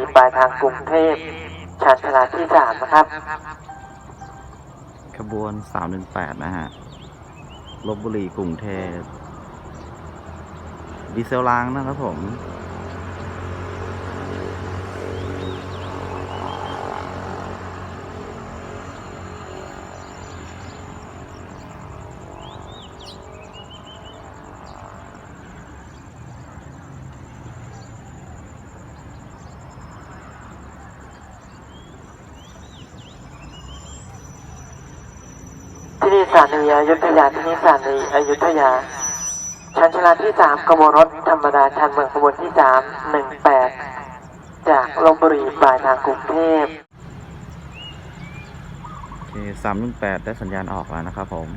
ีปลายทางกรุงเทพชานชาลาที่สามนะครับ ขบวน 318 นะฮะลบบุรีกรุงเทพดีเซลล้างนะครับผม สถานีอยุธยาที่นี่สถานีอยุธยา ชั้นชลาที่สามขบวนรถธรรมดาชันเมืองขบวนที่สามหนึ่งแปดจากลบบุรีปลายทางกรุงเทพโอเค318ได้สัญญาณออกแล้วนะครับผม